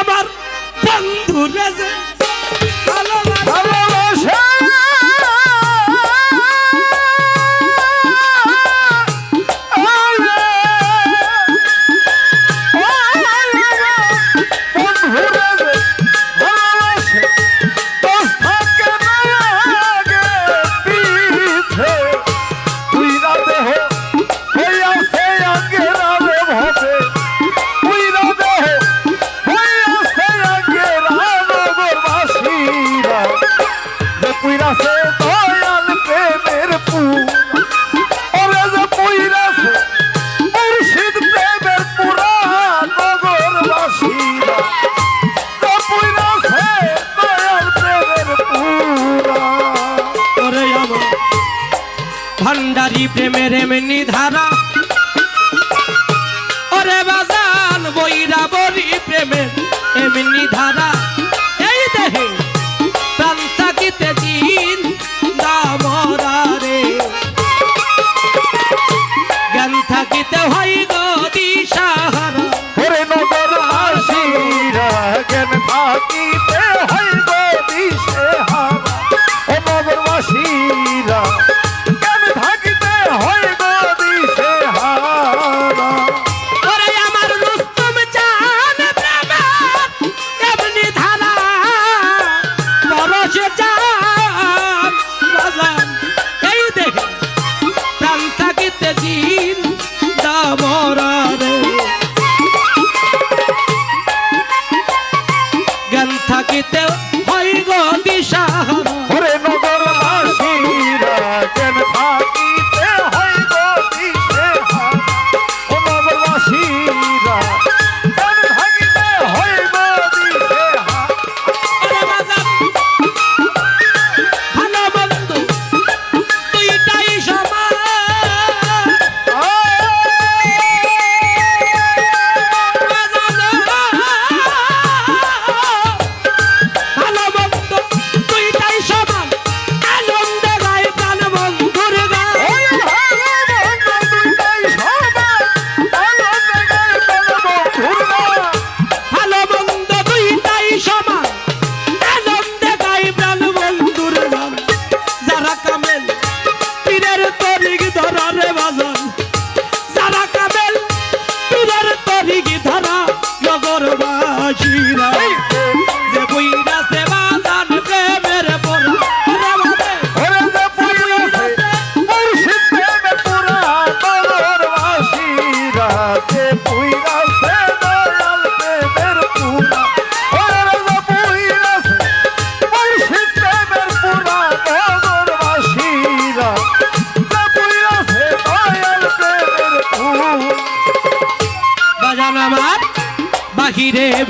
আমার বন্ধু রে प्रेमे रेमनी धा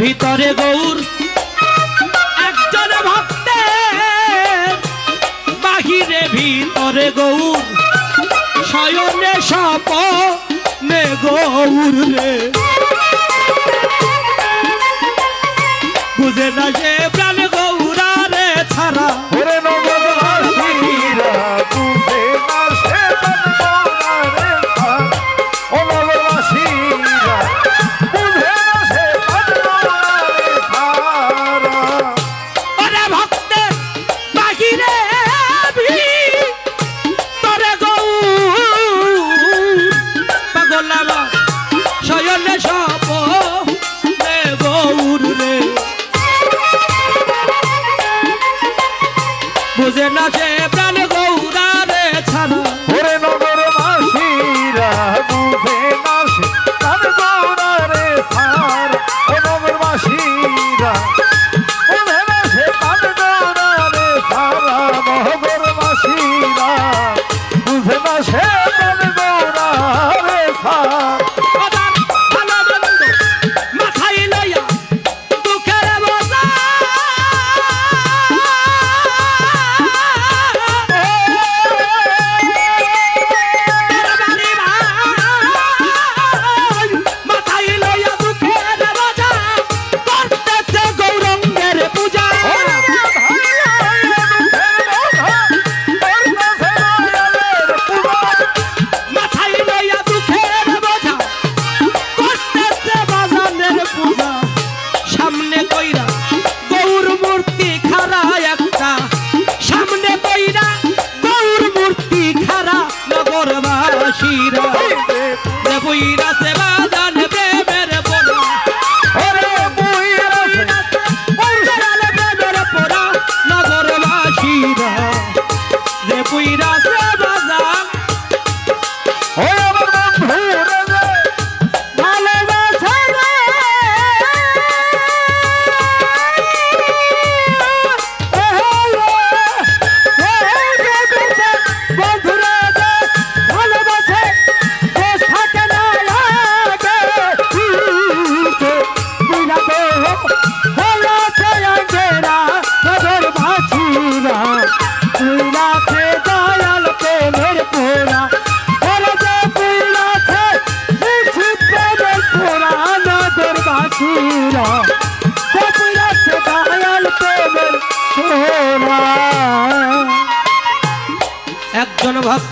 ভিতরে গৌর। একজন ভক্ত বাহিরে ভিতরে গৌর। শয়নে সপনে গৌর রে। বুঝে না যে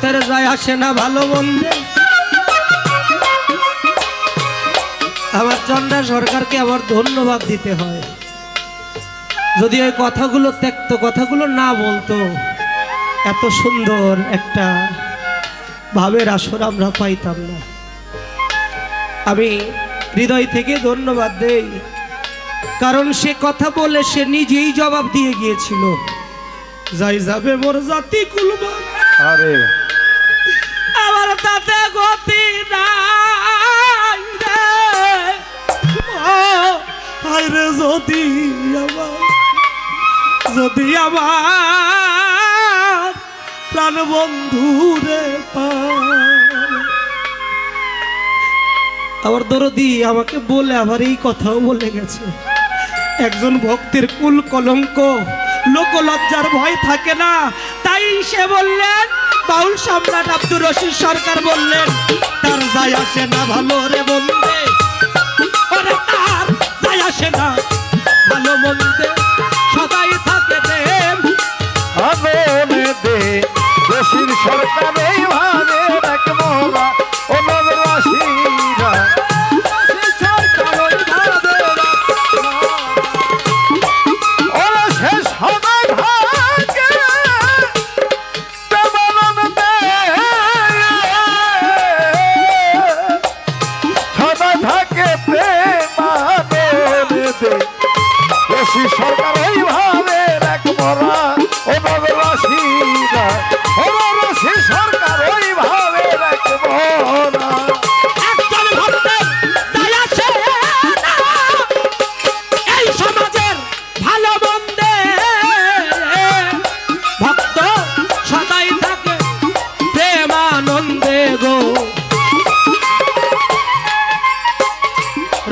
ভক্তের যায় আসে না ভালো মন্দে আমার চন্ডা সরকারকে আমার ধন্যবাদ দিতে হয়। যদি ওই কথাগুলো ত্যক্ত, কথাগুলো না বলতো, এত সুন্দর একটা ভাবের আসর আমরা পাইতাম না। আমি হৃদয় থেকে ধন্যবাদ দেই, কারণ সে কথা বলে সে নিজেই জবাব দিয়ে গিয়েছিল। যাই যাবে মোর জাতি কুলবা আরে। গতি নাই রে। যদি আমার যদি আমার প্রাণ বন্ধু রে আমার দরদি আমাকে বলে আবার এই কথাও বলে গেছে। একজন ভক্তের কুল কলঙ্ক লোকলজ্জার ভয় থাকে না। তাই সে বললেন বাউল সম্রাট আব্দুর রশিদ সরকার বললেন, তার যাই আসে না ভালো রে বলবে ওরে তার যাই আসে না ভালো বলতে সবাই থাকে প্রেম। হবে দে রশিদ সরকার এই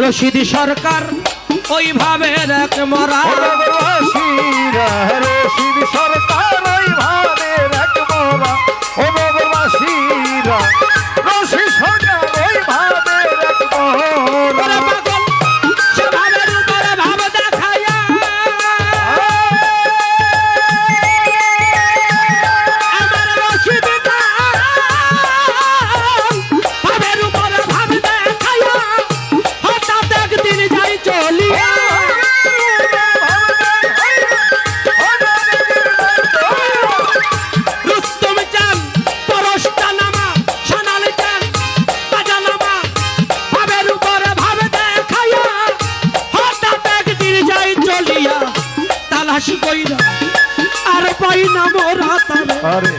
রশিদ সরকার ওইভাবে এক মরা। রশিদ সরকার ওইভাবে এক মরা। ও রশিদ সরকার তারে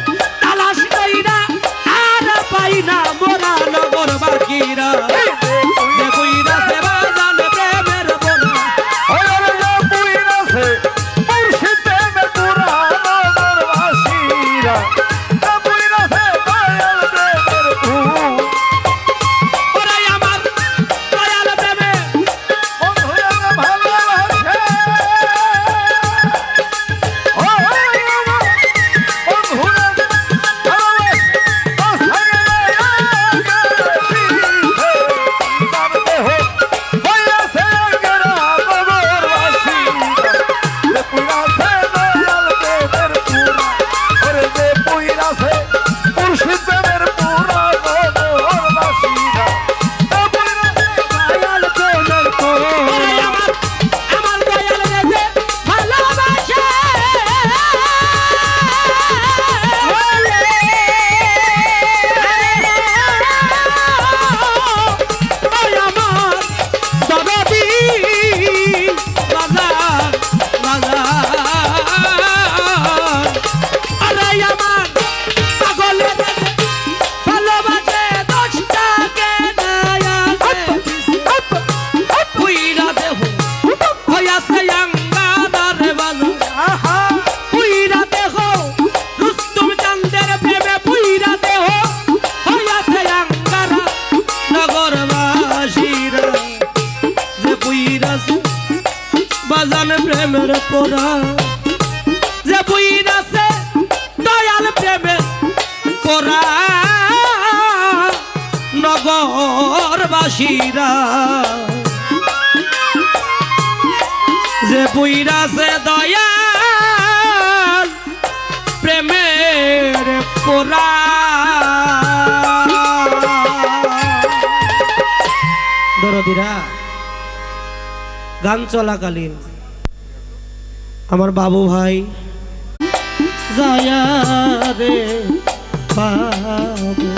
বড়দিরা গান চলাকালীন আমার বাবু ভাই জয়া রে বাবু।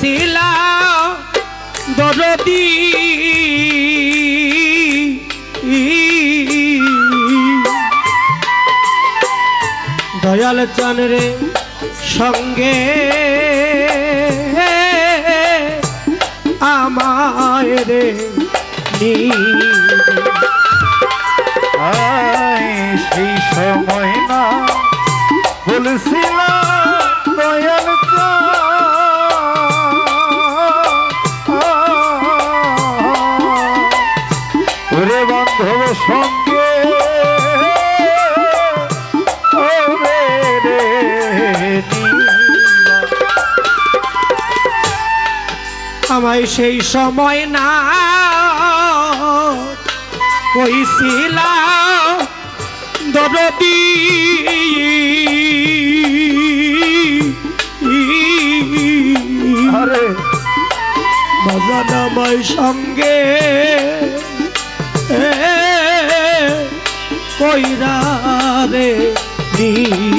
লাল চন্দ্রে সঙ্গে আমায় রে সেই সময় না বলছিলাম সময় সেই সময় না। কইছিলা দরদি সঙ্গে কইরা রে নী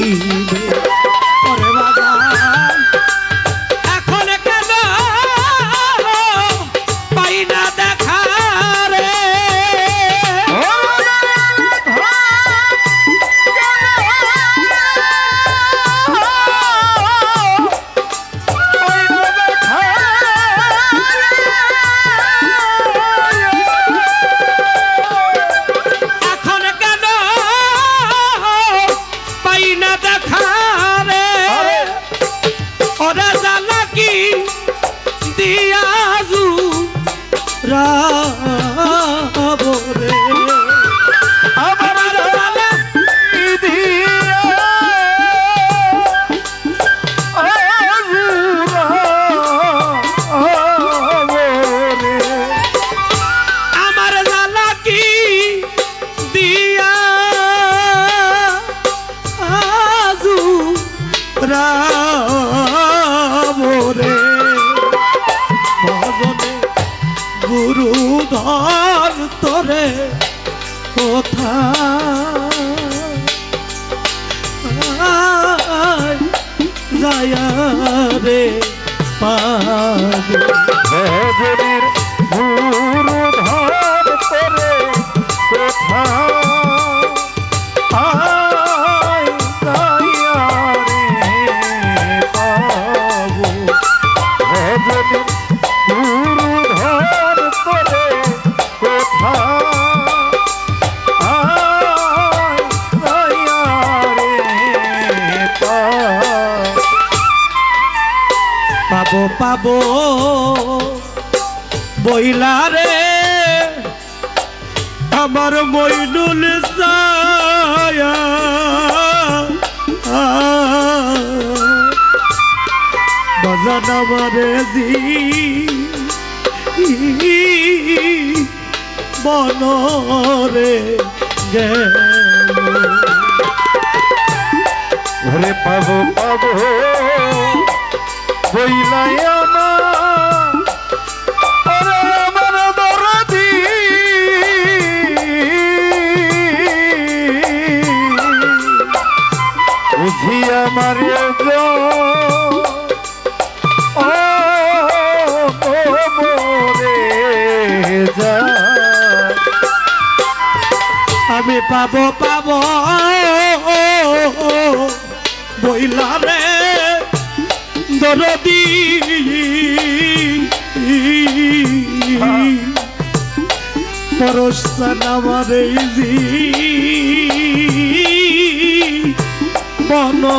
গেল ঘরে পাবো বইলাই আমার। দরদি। আমার পাবো পাবো বইলারে দরদি। পরস্তা জি। বনো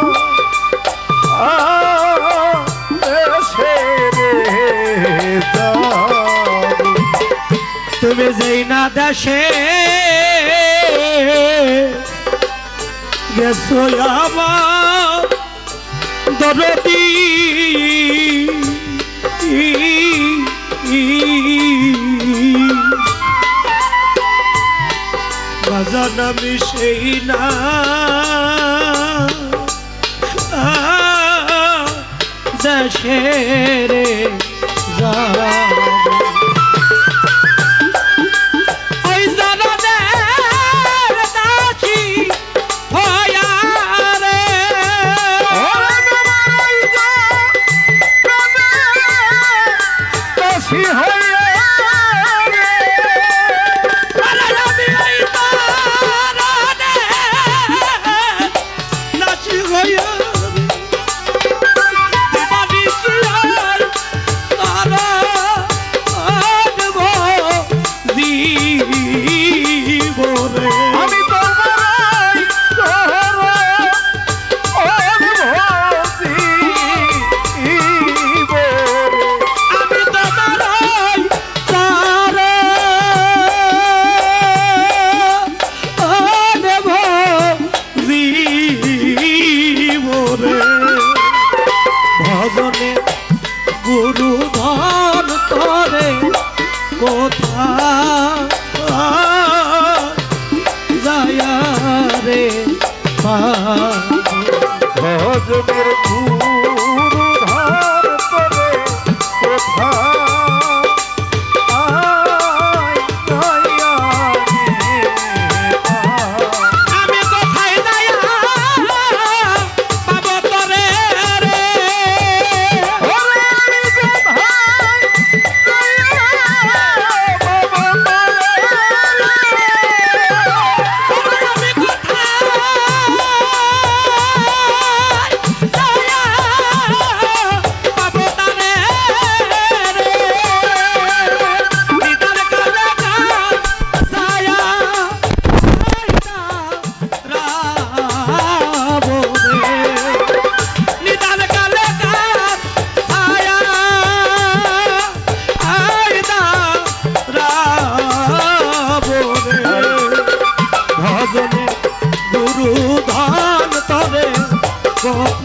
আসে। দরতি আমার দরদি। বাজান আমি সেই না। দেশে রে যারা কোথায়